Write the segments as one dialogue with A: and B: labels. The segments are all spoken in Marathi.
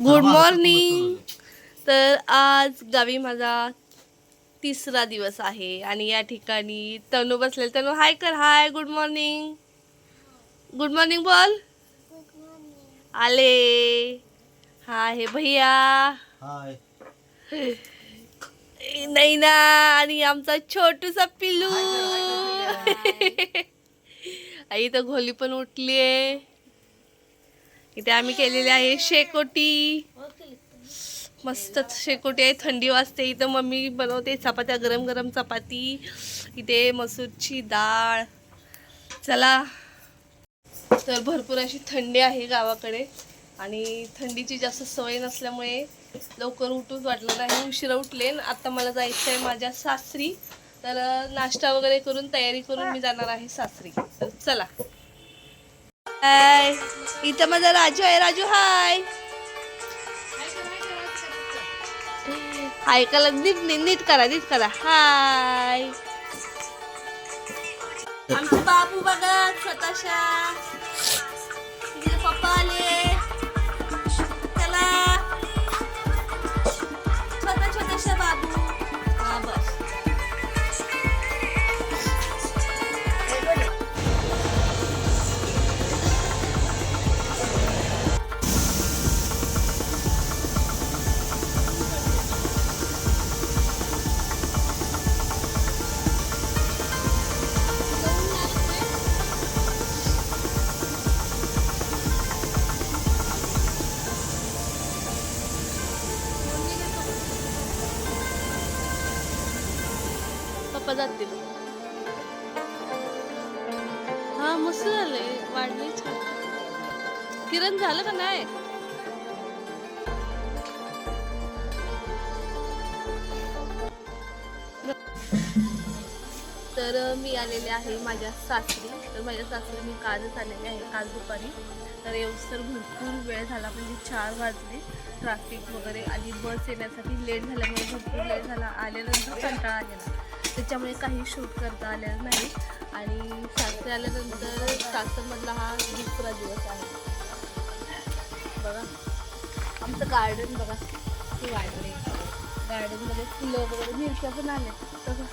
A: गुड मॉर्निंग तर आज गावी माझा तिसरा दिवस आहे आणि या ठिकाणी तनू बसलेल तनू हाय कर hi good morning good morning बोल. आले. हा हे भैया.
B: हाय
A: नाही ना आणि आमचा छोटूसा पिल्लू. आई तर घोली पण उठली आहे इथे आम्ही केलेली आहे शेकोटी. मस्त शेकोटी आहे. थंडी वाजते. इथं मम्मी बनवते चपात्या गरम गरम चपाती. इथे मसूरची डाळ. चला. तर भरपूर अशी थंडी आहे गावाकडे. आणि थंडीची जास्त सवय नसल्यामुळे लवकर उठूच वाटलं नाही. उशिरा उठले आता मला जायचं आहे माझ्या सासरी. तर नाश्ता वगैरे करून तयारी करून मी जाणार आहे सासरी. तर चला. हाय. इथं माझा राजू आहे. राजू हाय. ऐकायला नीट नीट करा नीट करा. हाय. आमचे बाबू बघा स्वतःच्या पप्पा जातील. हा मस्त झालंय. वाढलंय छान. किरण झालं का नाही? तर मी आलेले आहे माझ्या सासरी. तर माझ्या सासरी मी कालच आलेले आहे काल दुपारी. तर येऊस तर भरपूर वेळ झाला म्हणजे चार वाजले. ट्रॅफिक वगैरे आणि बस येण्यासाठी लेट झाल्यामुळे भरपूर लेट झाला. आल्यानंतर कंटाळा आलेला. त्याच्यामुळे काही शूट करता आलेलं नाही. आणि सासरी आल्यानंतर सासरमधला हा दुसरा दिवस आहे. बघा. आमचं गार्डन बघा. ते गार्डन गार्डनमध्ये फुलं वगैरे मिरच्या पण आल्या तसं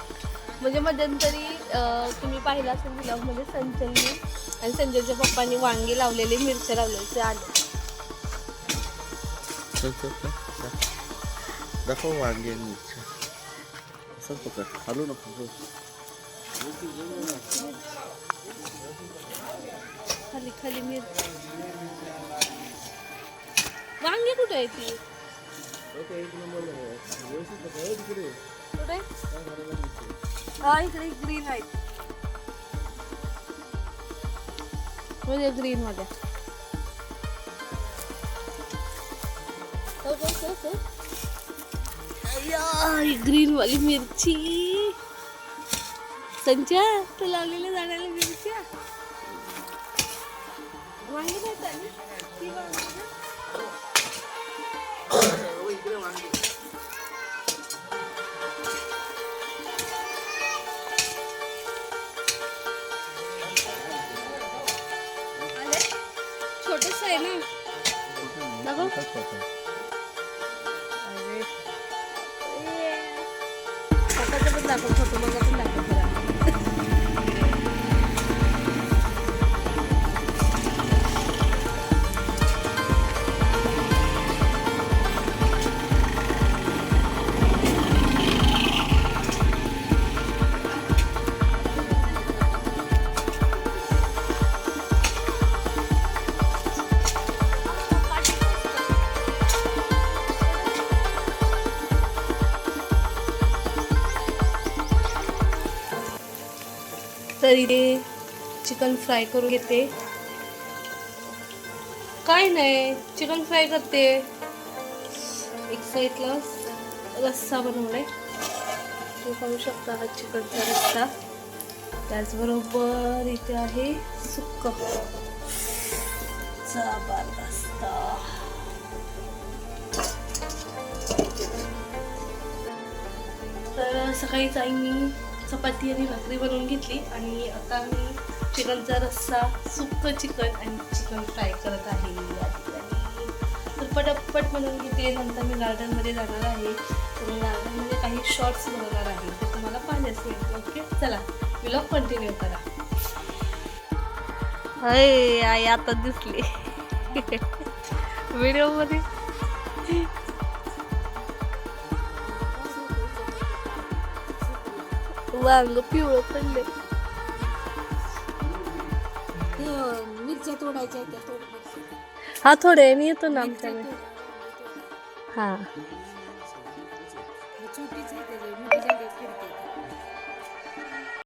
A: म्हणजे मध्यंतरी तुम्ही पाहिलं असेल म्हणजे संचयने आणि संजयच्या पप्पांनी वांगे लावलेले मिरच्या लावलेले ते आले
B: दाखव. वांगे मिरच्या. असं पकड हलू नको
A: खाली खाली मी वांगे कुठे आहे ती? कुठे हा इकडे ग्रीन आहे. म्हणजे ग्रीन मध्ये. हो, ग्रीन वाली मिरची. संच्या तू लावलेल्या झाडाला मिरच्या? वांगी नाही चालली ती वांगी छोटस आहे ना? पप्पाचं पण दाखव फोटो माझा तर इथे चिकन फ्राय करून घेते. काय नाही चिकन फ्राय करते. एक साईडला रस्सा बनवलाय. तुम्ही पाहू शकता हा चिकनचा रस्सा? त्याचबरोबर इथे आहे सुक्क. जबरदस्त. तर सकाळीच मी. चपाती आणि भाकरी बनवून घेतली आणि आता मी चिकनचा रस्सा सुक्क चिकन आणि चिकन फ्राय करत आहे. तर पटपट म्हणून घेते. नंतर मी गार्डनमध्ये जाणार आहे. तर गार्डनमध्ये काही शॉर्ट्स बनवणार आहे. ते तुम्हाला पाहण्यास येईल ओके? चला ब्लॉग कंटिन्यू करा. अय आई आता दिसली. व्हिडिओमध्ये वांग पिवळं पडले
C: मिरच्या तोडायच्या त्या तोडल्या
A: हा थोड्या वेळाने येतो ना आमच्याकडे. हा.
C: छोटीच आहे